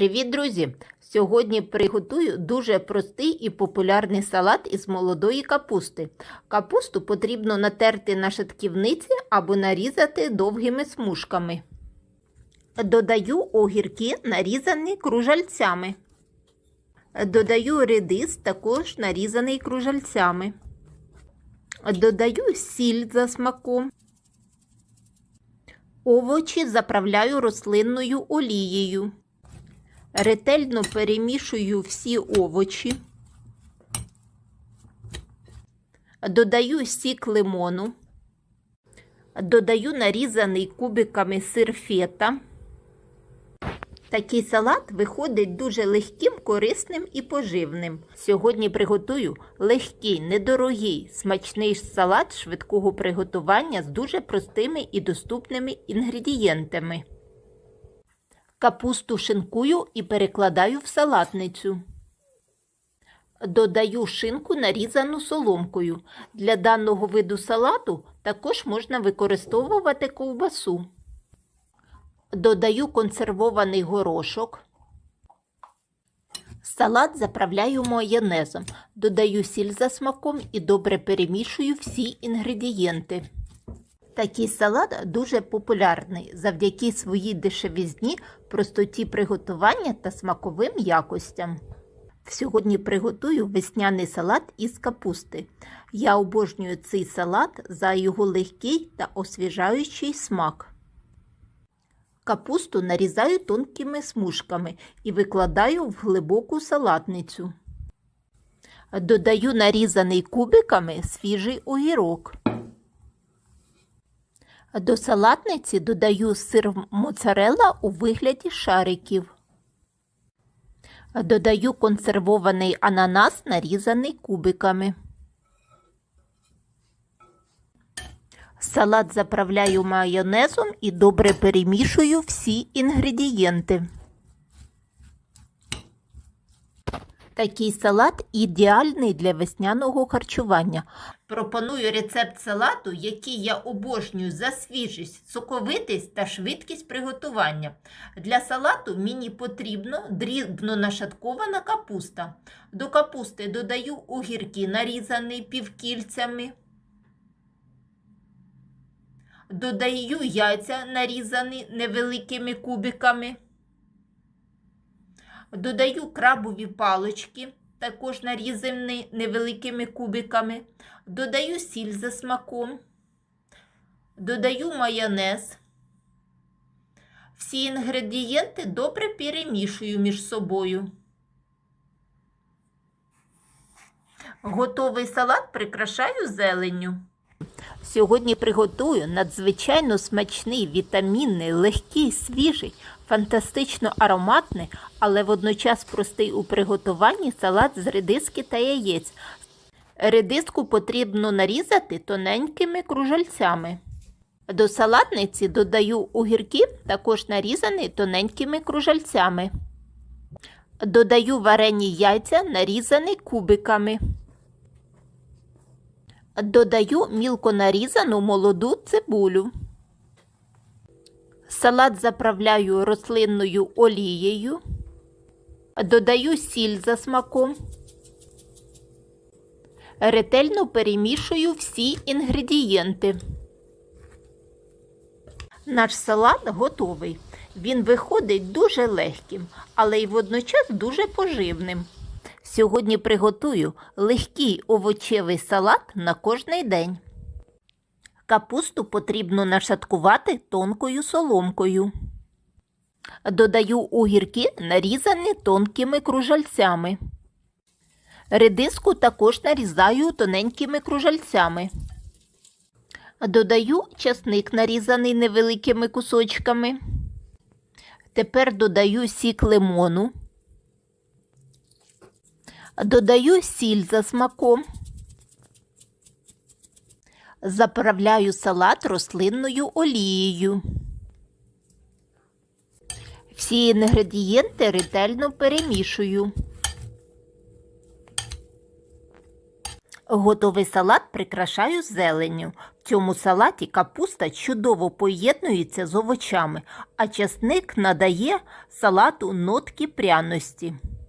Привіт, друзі! Сьогодні приготую дуже простий і популярний салат із молодої капусти. Капусту потрібно натерти на шатківниці або нарізати довгими смужками. Додаю огірки, нарізані кружальцями. Додаю редис, також нарізаний кружальцями. Додаю сіль за смаком. Овочі заправляю рослинною олією. Ретельно перемішую всі овочі. Додаю сік лимону. Додаю нарізаний кубиками сир фета. Такий салат виходить дуже легким, корисним і поживним. Сьогодні приготую легкий, недорогий, смачний салат швидкого приготування з дуже простими і доступними інгредієнтами. Капусту шинкую і перекладаю в салатницю. Додаю шинку нарізану соломкою. Для даного виду салату також можна використовувати ковбасу. Додаю консервований горошок. Салат заправляю майонезом. Додаю сіль за смаком і добре перемішую всі інгредієнти. Такий салат дуже популярний завдяки своїй дешевізні, простоті приготування та смаковим якостям. Сьогодні приготую весняний салат із капусти. Я обожнюю цей салат за його легкий та освіжаючий смак. Капусту нарізаю тонкими смужками і викладаю в глибоку салатницю. Додаю нарізаний кубиками свіжий огірок. До салатниці додаю сир моцарелла у вигляді шариків. Додаю консервований ананас, нарізаний кубиками. Салат заправляю майонезом і добре перемішую всі інгредієнти. Такий салат ідеальний для весняного харчування. Пропоную рецепт салату, який я обожнюю за свіжість, соковитість та швидкість приготування. Для салату мені потрібно дрібно нашаткована капуста. До капусти додаю огірки, нарізані півкільцями. Додаю яйця, нарізані невеликими кубиками. Додаю крабові палочки, також нарізані невеликими кубиками. Додаю сіль за смаком. Додаю майонез. Всі інгредієнти добре перемішую між собою. Готовий салат прикрашаю зеленню. Сьогодні приготую надзвичайно смачний, вітамінний, легкий, свіжий, фантастично ароматний, але водночас простий у приготуванні салат з редиски та яєць. Редиску потрібно нарізати тоненькими кружальцями. До салатниці додаю огірки, також нарізані тоненькими кружальцями. Додаю варені яйця, нарізані кубиками. Додаю мілко нарізану молоду цибулю. Салат заправляю рослинною олією. Додаю сіль за смаком. Ретельно перемішую всі інгредієнти. Наш салат готовий. Він виходить дуже легким, але й водночас дуже поживним. Сьогодні приготую легкий овочевий салат на кожний день. Капусту потрібно нашаткувати тонкою соломкою. Додаю огірки, нарізані тонкими кружальцями. Редиску також нарізаю тоненькими кружальцями. Додаю часник, нарізаний невеликими кусочками. Тепер додаю сік лимону. Додаю сіль за смаком. Заправляю салат рослинною олією. Всі інгредієнти ретельно перемішую. Готовий салат прикрашаю зеленню. В цьому салаті капуста чудово поєднується з овочами, а часник надає салату нотки пряності.